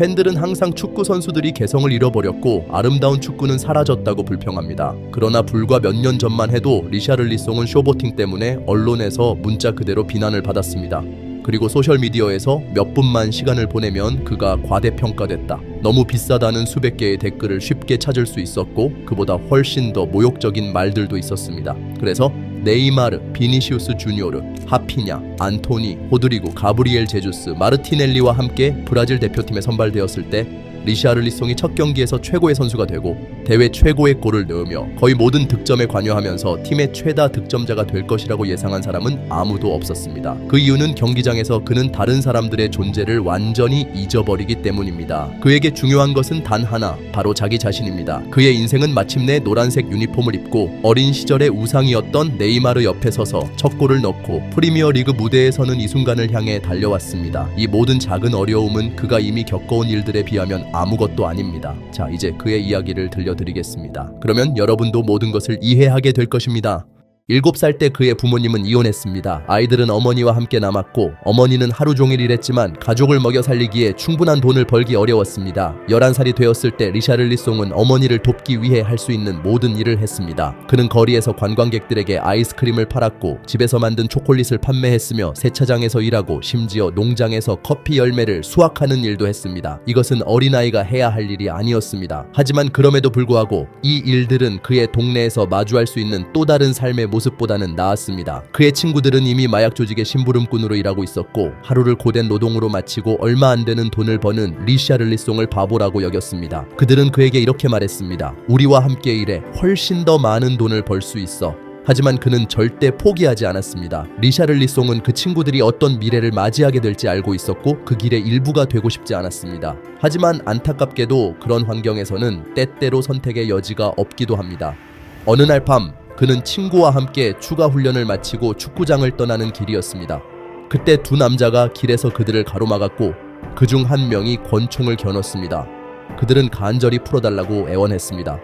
팬들은 항상 축구 선수들이 개성을 잃어버렸고 아름다운 축구는 사라졌다고 불평합니다. 그러나 불과 몇 년 전만 해도 리샤를리송은 쇼보팅 때문에 언론에서 문자 그대로 비난을 받았습니다. 그리고 소셜미디어에서 몇 분만 시간을 보내면 그가 과대평가됐다. 너무 비싸다는 수백 개의 댓글을 쉽게 찾을 수 있었고 그보다 훨씬 더 모욕적인 말들도 있었습니다. 그래서 네이마르, 비니시우스 주니오르, 하피냐, 안토니, 호드리고, 가브리엘 제주스, 마르티넬리와 함께 브라질 대표팀에 선발되었을 때 리샤를리송이 첫 경기에서 최고의 선수가 되고 대회 최고의 골을 넣으며 거의 모든 득점에 관여하면서 팀의 최다 득점자가 될 것이라고 예상한 사람은 아무도 없었습니다. 그 이유는 경기장에서 그는 다른 사람들의 존재를 완전히 잊어버리기 때문입니다. 그에게 중요한 것은 단 하나, 바로 자기 자신입니다. 그의 인생은 마침내 노란색 유니폼을 입고 어린 시절의 우상이었던 네이마르 옆에 서서 첫 골을 넣고 프리미어 리그 무대에 서는 이 순간을 향해 달려왔습니다. 이 모든 작은 어려움은 그가 이미 겪어온 일들에 비하면 아무것도 아닙니다. 자, 이제 그의 이야기를 들려드리겠습니다. 그러면 여러분도 모든 것을 이해하게 될 것입니다. 7살 때 그의 부모님은 이혼했습니다. 아이들은 어머니와 함께 남았고 어머니는 하루 종일 일했지만 가족을 먹여 살리기에 충분한 돈을 벌기 어려웠습니다. 11살이 되었을 때 리샤를리송은 어머니를 돕기 위해 할 수 있는 모든 일을 했습니다. 그는 거리에서 관광객들에게 아이스크림을 팔았고 집에서 만든 초콜릿을 판매했으며 세차장에서 일하고 심지어 농장에서 커피 열매를 수확하는 일도 했습니다. 이것은 어린아이가 해야 할 일이 아니었습니다. 하지만 그럼에도 불구하고 이 일들은 그의 동네에서 마주할 수 있는 또 다른 삶의 모습 보다는 나았습니다. 그의 친구들은 이미 마약 조직의 심부름꾼으로 일하고 있었고 하루를 고된 노동으로 마치고 얼마 안 되는 돈을 버는 리샤를리송을 바보라고 여겼습니다. 그들은 그에게 이렇게 말했습니다. 우리와 함께 일해 훨씬 더 많은 돈을 벌 수 있어. 하지만 그는 절대 포기하지 않았습니다. 리샤를리송은 그 친구들이 어떤 미래를 맞이하게 될지 알고 있었고 그 길의 일부가 되고 싶지 않았습니다. 하지만 안타깝게도 그런 환경에서는 때때로 선택의 여지가 없기도 합니다. 어느 날 밤 그는 친구와 함께 추가 훈련을 마치고 축구장을 떠나는 길이었습니다. 그때 두 남자가 길에서 그들을 가로막았고 그 중 한 명이 권총을 겨눴습니다. 그들은 간절히 풀어달라고 애원했습니다.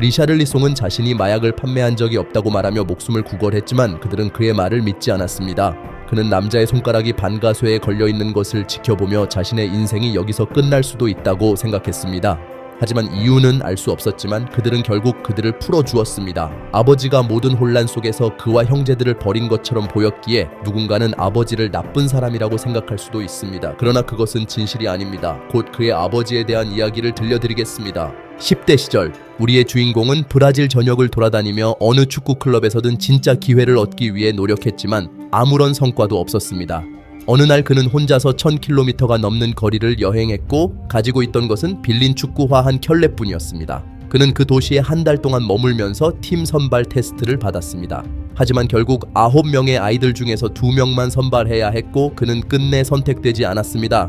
리샤를리송은 자신이 마약을 판매한 적이 없다고 말하며 목숨을 구걸했지만 그들은 그의 말을 믿지 않았습니다. 그는 남자의 손가락이 반가쇠에 걸려 있는 것을 지켜보며 자신의 인생이 여기서 끝날 수도 있다고 생각했습니다. 하지만 이유는 알 수 없었지만 그들은 결국 그들을 풀어주었습니다. 아버지가 모든 혼란 속에서 그와 형제들을 버린 것처럼 보였기에 누군가는 아버지를 나쁜 사람이라고 생각할 수도 있습니다. 그러나 그것은 진실이 아닙니다. 곧 그의 아버지에 대한 이야기를 들려드리겠습니다. 10대 시절 우리의 주인공은 브라질 전역을 돌아다니며 어느 축구 클럽에서든 진짜 기회를 얻기 위해 노력했지만 아무런 성과도 없었습니다. 어느 날 그는 혼자서 1000km가 넘는 거리를 여행했고 가지고 있던 것은 빌린 축구화 한 켤레뿐이었습니다. 그는 그 도시에 한 달 동안 머물면서 팀 선발 테스트를 받았습니다. 하지만 결국 9명의 아이들 중에서 2명만 선발해야 했고 그는 끝내 선택되지 않았습니다.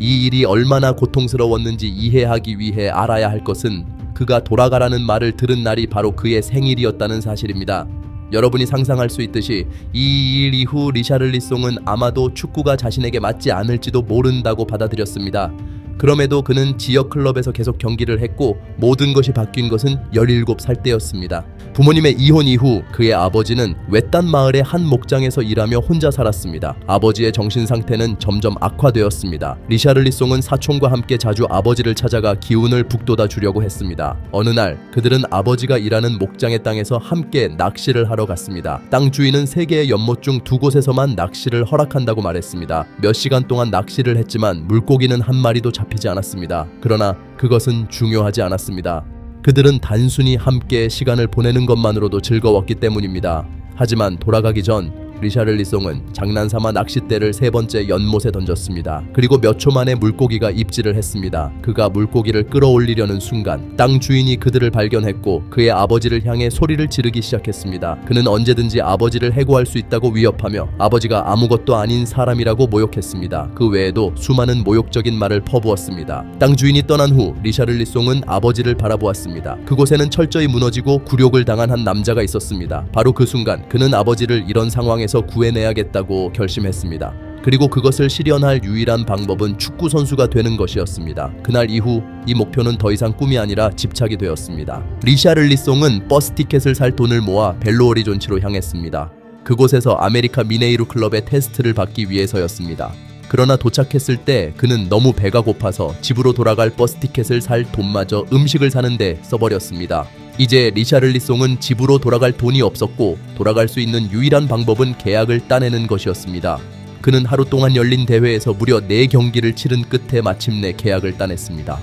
이 일이 얼마나 고통스러웠는지 이해하기 위해 알아야 할 것은 그가 돌아가라는 말을 들은 날이 바로 그의 생일이었다는 사실입니다. 여러분이 상상할 수 있듯이 이 일 이후 리샤를리송은 아마도 축구가 자신에게 맞지 않을지도 모른다고 받아들였습니다. 그럼에도 그는 지역 클럽에서 계속 경기를 했고 모든 것이 바뀐 것은 17살 때였습니다. 부모님의 이혼 이후 그의 아버지는 외딴 마을의 한 목장에서 일하며 혼자 살았습니다. 아버지의 정신 상태는 점점 악화되었습니다. 리샤를리송은 사촌과 함께 자주 아버지를 찾아가 기운을 북돋아 주려고 했습니다. 어느 날 그들은 아버지가 일하는 목장의 땅에서 함께 낚시를 하러 갔습니다. 땅 주인은 세 개의 연못 중 두 곳에서만 낚시를 허락한다고 말했습니다. 몇 시간 동안 낚시를 했지만 물고기는 한 마리도 잡 히지 않았습니다. 그러나 그것은 중요하지 않았습니다. 그들은 단순히 함께 시간을 보내는 것만으로도 즐거웠기 때문입니다. 하지만 돌아가기 전 리샤를리송은 장난삼아 낚싯대를 세 번째 연못에 던졌습니다. 그리고 몇 초 만에 물고기가 입질을 했습니다. 그가 물고기를 끌어올리려는 순간 땅 주인이 그들을 발견했고 그의 아버지를 향해 소리를 지르기 시작했습니다. 그는 언제든지 아버지를 해고할 수 있다고 위협하며 아버지가 아무것도 아닌 사람이라고 모욕했습니다. 그 외에도 수많은 모욕적인 말을 퍼부었습니다. 땅 주인이 떠난 후 리샤를리송은 아버지를 바라보았습니다. 그곳에는 철저히 무너지고 굴욕을 당한 한 남자가 있었습니다. 바로 그 순간 그는 아버지를 이런 상황에서 구해내야겠다고 결심했습니다. 그리고 그것을 실현할 유일한 방법은 축구 선수가 되는 것이었습니다. 그날 이후 이 목표는 더 이상 꿈이 아니라 집착이 되었습니다. 리샤를리송은 버스 티켓을 살 돈을 모아 벨로 오리존치로 향했습니다. 그곳에서 아메리카 미네이루 클럽의 테스트를 받기 위해서였습니다. 그러나 도착했을 때 그는 너무 배가 고파서 집으로 돌아갈 버스 티켓을 살 돈마저 음식을 사는데 써버렸습니다. 이제 리샤를리송은 집으로 돌아갈 돈이 없었고 돌아갈 수 있는 유일한 방법은 계약을 따내는 것이었습니다. 그는 하루 동안 열린 대회에서 무려 4경기를 치른 끝에 마침내 계약을 따냈습니다.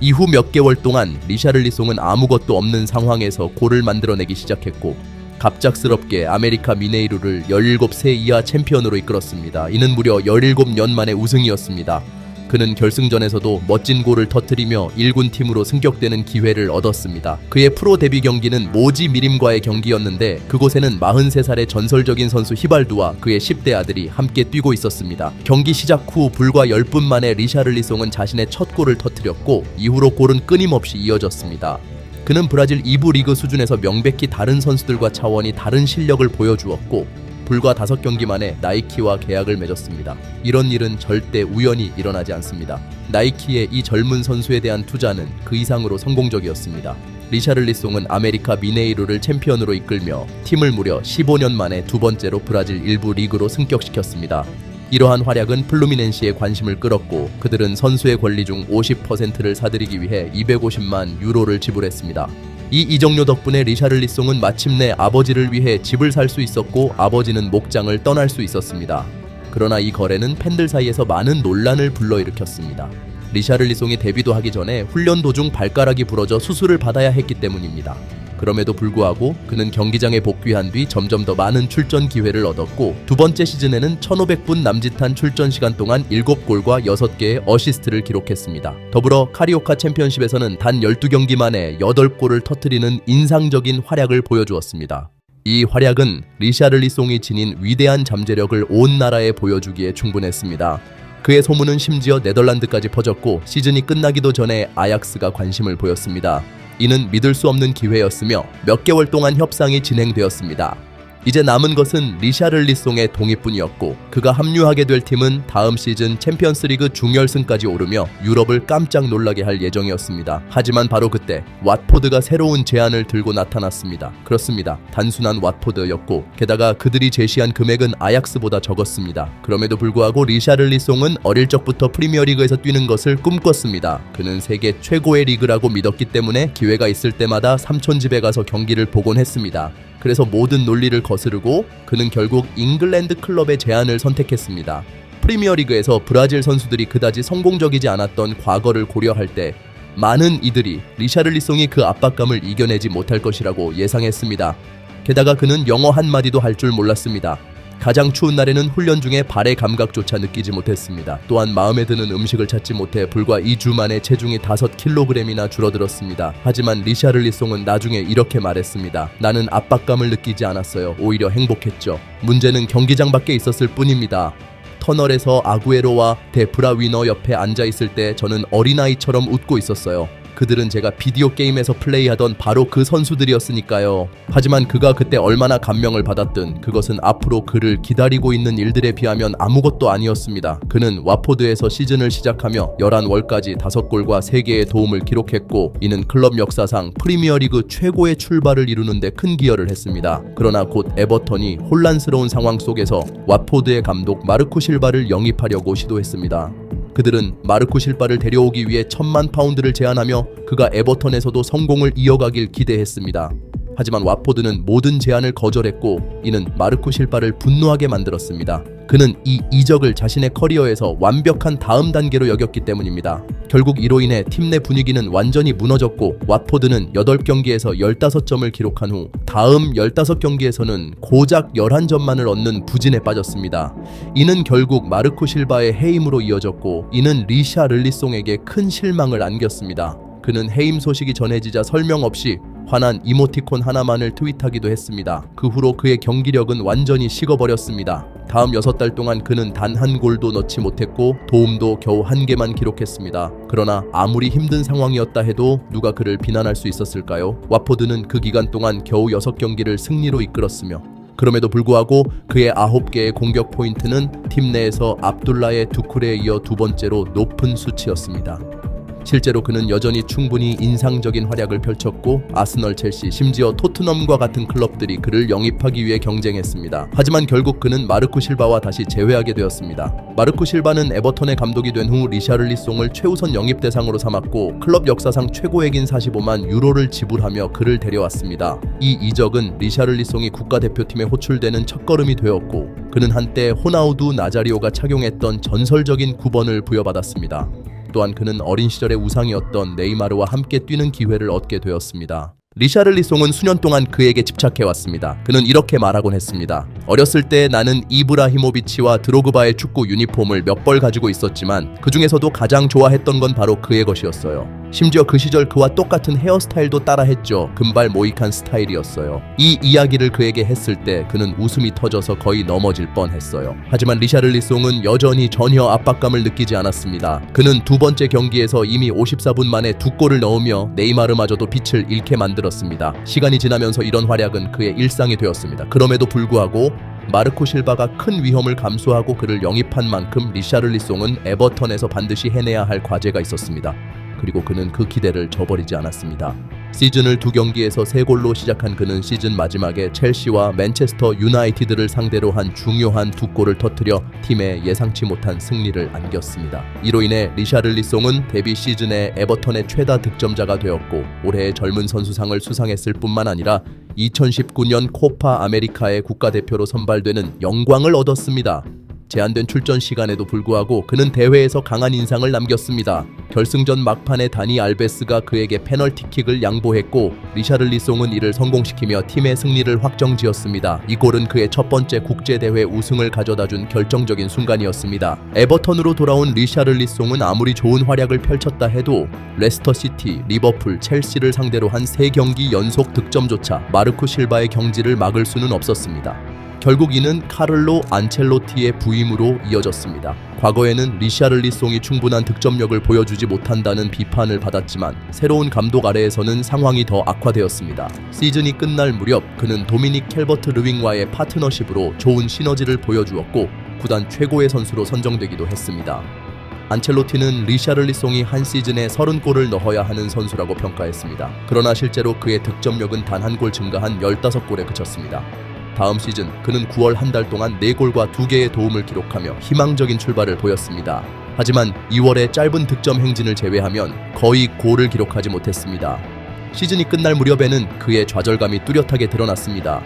이후 몇 개월 동안 리샤를리송은 아무것도 없는 상황에서 골을 만들어내기 시작했고 갑작스럽게 아메리카 미네이루를 17세 이하 챔피언으로 이끌었습니다. 이는 무려 17년 만의 우승이었습니다. 그는 결승전에서도 멋진 골을 터뜨리며 1군 팀으로 승격되는 기회를 얻었습니다. 그의 프로 데뷔 경기는 모지 미림과의 경기였는데 그곳에는 43살의 전설적인 선수 히발두와 그의 10대 아들이 함께 뛰고 있었습니다. 경기 시작 후 불과 10분 만에 리샤를리송은 자신의 첫 골을 터뜨렸고 이후로 골은 끊임없이 이어졌습니다. 그는 브라질 2부 리그 수준에서 명백히 다른 선수들과 차원이 다른 실력을 보여주었고 불과 5경기 만에 나이키와 계약을 맺었습니다. 이런 일은 절대 우연히 일어나지 않습니다. 나이키의 이 젊은 선수에 대한 투자는 그 이상으로 성공적이었습니다. 리샤를리송은 아메리카 미네이루를 챔피언으로 이끌며 팀을 무려 15년 만에 두 번째로 브라질 1부 리그로 승격시켰습니다. 이러한 활약은 플루미넨시의 관심을 끌었고 그들은 선수의 권리 중 50%를 사들이기 위해 250만 유로를 지불했습니다. 이 이적료 덕분에 리샤를리송은 마침내 아버지를 위해 집을 살 수 있었고 아버지는 목장을 떠날 수 있었습니다. 그러나 이 거래는 팬들 사이에서 많은 논란을 불러일으켰습니다. 리샤를리송이 데뷔도 하기 전에 훈련 도중 발가락이 부러져 수술을 받아야 했기 때문입니다. 그럼에도 불구하고 그는 경기장에 복귀한 뒤 점점 더 많은 출전 기회를 얻었고 두 번째 시즌에는 1500분 남짓한 출전 시간 동안 7골과 6개의 어시스트를 기록했습니다. 더불어 카리오카 챔피언십에서는 단 12경기 만에 8골을 터뜨리는 인상적인 활약을 보여주었습니다. 이 활약은 리샤를리송이 지닌 위대한 잠재력을 온 나라에 보여주기에 충분했습니다. 그의 소문은 심지어 네덜란드까지 퍼졌고 시즌이 끝나기도 전에 아약스가 관심을 보였습니다. 이는 믿을 수 없는 기회였으며 몇 개월 동안 협상이 진행되었습니다. 이제 남은 것은 리샤를리송의 동의뿐이었고 그가 합류하게 될 팀은 다음 시즌 챔피언스리그 중결승까지 오르며 유럽을 깜짝 놀라게 할 예정이었습니다. 하지만 바로 그때 왓포드가 새로운 제안을 들고 나타났습니다. 그렇습니다. 단순한 왓포드였고 게다가 그들이 제시한 금액은 아약스보다 적었습니다. 그럼에도 불구하고 리샤를리송은 어릴 적부터 프리미어리그에서 뛰는 것을 꿈꿨습니다. 그는 세계 최고의 리그라고 믿었기 때문에 기회가 있을 때마다 삼촌 집에 가서 경기를 보곤 했습니다. 그래서 모든 논리를 거스르고 그는 결국 잉글랜드 클럽의 제안을 선택했습니다. 프리미어리그에서 브라질 선수들이 그다지 성공적이지 않았던 과거를 고려할 때 많은 이들이 리샤를리송이 그 압박감을 이겨내지 못할 것이라고 예상했습니다. 게다가 그는 영어 한마디도 할 줄 몰랐습니다. 가장 추운 날에는 훈련 중에 발의 감각조차 느끼지 못했습니다. 또한 마음에 드는 음식을 찾지 못해 불과 2주 만에 체중이 5kg이나 줄어들었습니다. 하지만 리샤를리송은 나중에 이렇게 말했습니다. 나는 압박감을 느끼지 않았어요. 오히려 행복했죠. 문제는 경기장 밖에 있었을 뿐입니다. 터널에서 아구에로와 데프라 위너 옆에 앉아 있을 때 저는 어린아이처럼 웃고 있었어요. 그들은 제가 비디오 게임에서 플레이하던 바로 그 선수들이었으니까요. 하지만 그가 그때 얼마나 감명을 받았든 그것은 앞으로 그를 기다리고 있는 일들에 비하면 아무것도 아니었습니다. 그는 와포드에서 시즌을 시작하며 11월까지 5골과 3개의 도움을 기록했고 이는 클럽 역사상 프리미어리그 최고의 출발을 이루는데 큰 기여를 했습니다. 그러나 곧 에버턴이 혼란스러운 상황 속에서 와포드의 감독 마르코 실바를 영입하려고 시도했습니다. 그들은 마르코 실바를 데려오기 위해 천만 파운드를 제안하며 그가 에버턴에서도 성공을 이어가길 기대했습니다. 하지만 와포드는 모든 제안을 거절했고 이는 마르코 실바를 분노하게 만들었습니다. 그는 이 이적을 자신의 커리어에서 완벽한 다음 단계로 여겼기 때문입니다. 결국 이로 인해 팀 내 분위기는 완전히 무너졌고 와포드는 8경기에서 15점을 기록한 후 다음 15경기에서는 고작 11점만을 얻는 부진에 빠졌습니다. 이는 결국 마르코 실바의 해임으로 이어졌고 이는 리샤 를리송에게 큰 실망을 안겼습니다. 그는 해임 소식이 전해지자 설명 없이 화난 이모티콘 하나만을 트윗하기도 했습니다. 그 후로 그의 경기력은 완전히 식어버렸습니다. 다음 6달 동안 그는 단 한 골도 넣지 못했고 도움도 겨우 한 개만 기록했습니다. 그러나 아무리 힘든 상황이었다 해도 누가 그를 비난할 수 있었을까요? 와포드는 그 기간 동안 겨우 6경기를 승리로 이끌었으며 그럼에도 불구하고 그의 9개의 공격 포인트는 팀 내에서 압둘라의 두쿨에 이어 두 번째로 높은 수치였습니다. 실제로 그는 여전히 충분히 인상적인 활약을 펼쳤고 아스널, 첼시, 심지어 토트넘과 같은 클럽들이 그를 영입하기 위해 경쟁했습니다. 하지만 결국 그는 마르코 실바와 다시 재회하게 되었습니다. 마르코 실바는 에버턴의 감독이 된 후 리샤를리송을 최우선 영입 대상으로 삼았고 클럽 역사상 최고액인 45만 유로를 지불하며 그를 데려왔습니다. 이 이적은 리샤를리송이 국가대표팀에 호출되는 첫걸음이 되었고 그는 한때 호나우두 나자리오가 착용했던 전설적인 9번을 부여받았습니다. 또한 그는 어린 시절의 우상이었던 네이마르와 함께 뛰는 기회를 얻게 되었습니다. 리샤를리송은 수년 동안 그에게 집착해왔습니다. 그는 이렇게 말하곤 했습니다. 어렸을 때 나는 이브라히모비치와 드로그바의 축구 유니폼을 몇 벌 가지고 있었지만 그 중에서도 가장 좋아했던 건 바로 그의 것이었어요. 심지어 그 시절 그와 똑같은 헤어스타일도 따라했죠. 금발 모이칸 스타일이었어요. 이 이야기를 그에게 했을 때 그는 웃음이 터져서 거의 넘어질 뻔했어요. 하지만 리샤를리 송은 여전히 전혀 압박감을 느끼지 않았습니다. 그는 두 번째 경기에서 이미 54분 만에 두 골을 넣으며 네이마르마저도 빛을 잃게 만들었습니다. 시간이 지나면서 이런 활약은 그의 일상이 되었습니다. 그럼에도 불구하고 마르코 실바가 큰 위험을 감수하고 그를 영입한 만큼 리샤를리송은 에버턴에서 반드시 해내야 할 과제가 있었습니다. 그리고 그는 그 기대를 저버리지 않았습니다. 시즌을 두 경기에서 세 골로 시작한 그는 시즌 마지막에 첼시와 맨체스터 유나이티드를 상대로 한 중요한 두 골을 터뜨려 팀에 예상치 못한 승리를 안겼습니다. 이로 인해 리샤를리송은 데뷔 시즌에 에버턴의 최다 득점자가 되었고 올해의 젊은 선수상을 수상했을 뿐만 아니라 2019년 코파 아메리카의 국가대표로 선발되는 영광을 얻었습니다. 제한된 출전 시간에도 불구하고 그는 대회에서 강한 인상을 남겼습니다. 결승전 막판에 다니 알베스가 그에게 페널티킥을 양보했고 리샤를리송은 이를 성공시키며 팀의 승리를 확정지었습니다. 이 골은 그의 첫 번째 국제대회 우승을 가져다준 결정적인 순간이었습니다. 에버턴으로 돌아온 리샤를리송은 아무리 좋은 활약을 펼쳤다 해도 레스터 시티, 리버풀, 첼시를 상대로 한세 경기 연속 득점조차 마르코 실바의 경지를 막을 수는 없었습니다. 결국 이는 카를로 안첼로티의 부임으로 이어졌습니다. 과거에는 리샤를리 송이 충분한 득점력을 보여주지 못한다는 비판을 받았지만 새로운 감독 아래에서는 상황이 더 악화되었습니다. 시즌이 끝날 무렵 그는 도미닉 켈버트 르윙과의 파트너십으로 좋은 시너지를 보여주었고 구단 최고의 선수로 선정되기도 했습니다. 안첼로티는 리샤를리송이 한 시즌에 30골을 넣어야 하는 선수라고 평가했습니다. 그러나 실제로 그의 득점력은 단 한 골 증가한 15골에 그쳤습니다. 다음 시즌 그는 9월 한 달 동안 4골과 2개의 도움을 기록하며 희망적인 출발을 보였습니다. 하지만 2월의 짧은 득점 행진을 제외하면 거의 골을 기록하지 못했습니다. 시즌이 끝날 무렵에는 그의 좌절감이 뚜렷하게 드러났습니다.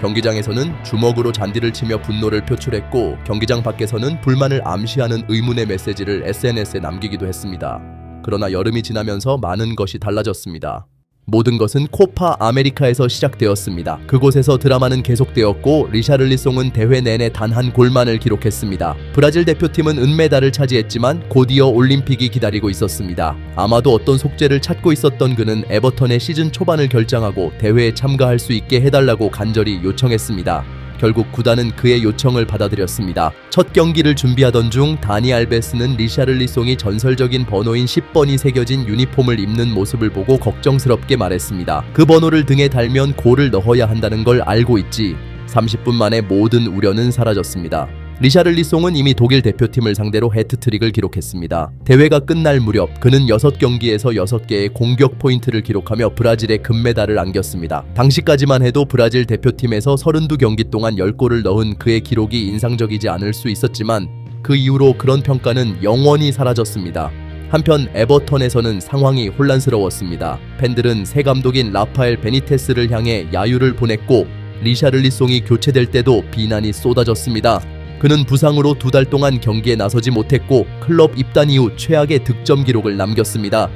경기장에서는 주먹으로 잔디를 치며 분노를 표출했고 경기장 밖에서는 불만을 암시하는 의문의 메시지를 SNS에 남기기도 했습니다. 그러나 여름이 지나면서 많은 것이 달라졌습니다. 모든 것은 코파 아메리카에서 시작되었습니다. 그곳에서 드라마는 계속되었고 리샤를리송은 대회 내내 단 한 골만을 기록했습니다. 브라질 대표팀은 은메달을 차지했지만 곧이어 올림픽이 기다리고 있었습니다. 아마도 어떤 속죄를 찾고 있었던 그는 에버턴의 시즌 초반을 결정하고 대회에 참가할 수 있게 해달라고 간절히 요청했습니다. 결국 구단은 그의 요청을 받아들였습니다. 첫 경기를 준비하던 중 다니 알베스는 리샤를리송이 전설적인 번호인 10번이 새겨진 유니폼을 입는 모습을 보고 걱정스럽게 말했습니다. 그 번호를 등에 달면 골을 넣어야 한다는 걸 알고 있지. 30분 만에 모든 우려는 사라졌습니다. 리샤를리송은 이미 독일 대표팀을 상대로 해트트릭을 기록했습니다. 대회가 끝날 무렵 그는 6경기에서 6개의 공격 포인트를 기록하며 브라질의 금메달을 안겼습니다. 당시까지만 해도 브라질 대표팀에서 32경기 동안 10골을 넣은 그의 기록이 인상적이지 않을 수 있었지만 그 이후로 그런 평가는 영원히 사라졌습니다. 한편 에버턴에서는 상황이 혼란스러웠습니다. 팬들은 새 감독인 라파엘 베니테스를 향해 야유를 보냈고 리샤를리송이 교체될 때도 비난이 쏟아졌습니다. 그는 부상으로 두 달 동안 경기에 나서지 못했고 클럽 입단 이후 최악의 득점 기록을 남겼습니다.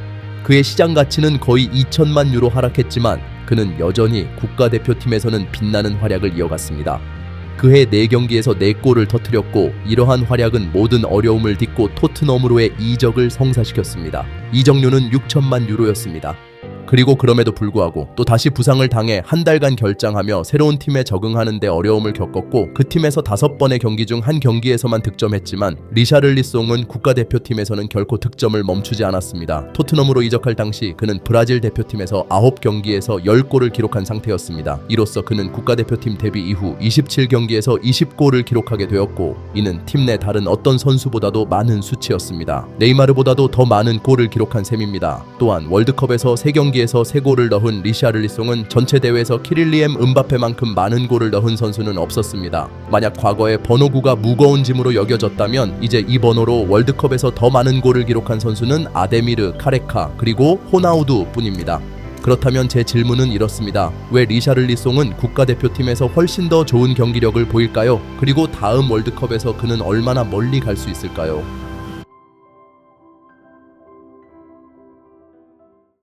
그의 시장 가치는 거의 2천만 유로 하락했지만 그는 여전히 국가대표팀에서는 빛나는 활약을 이어갔습니다. 그해 4경기에서 4골을 터뜨렸고 이러한 활약은 모든 어려움을 딛고 토트넘으로의 이적을 성사시켰습니다. 이적료는 6천만 유로였습니다. 그리고 그럼에도 불구하고 또 다시 부상을 당해 한 달간 결장하며 새로운 팀에 적응하는데 어려움을 겪었고 그 팀에서 다섯 번의 경기 중 한 경기에서만 득점했지만 리샤를리송은 국가대표팀에서는 결코 득점을 멈추지 않았습니다. 토트넘으로 이적할 당시 그는 브라질 대표팀에서 9경기에서 10골을 기록한 상태였습니다. 이로써 그는 국가대표팀 데뷔 이후 27경기에서 20골을 기록하게 되었고 이는 팀 내 다른 어떤 선수보다도 많은 수치였습니다. 네이마르보다도 더 많은 골을 기록한 셈입니다. 또한 월드컵에서 3경기 에서 3골을 넣은 리샤를리송은 전체 대회에서 키릴리엠 은바페만큼 많은 골을 넣은 선수는 없었습니다. 만약 과거에 번호 9가 무거운 짐으로 여겨졌다면 이제 이 번호로 월드컵에서 더 많은 골을 기록한 선수는 아데미르, 카레카 그리고 호나우두 뿐입니다. 그렇다면 제 질문은 이렇습니다. 왜 리샤를리송은 국가대표팀에서 훨씬 더 좋은 경기력을 보일까요? 그리고 다음 월드컵에서 그는 얼마나 멀리 갈 수 있을까요?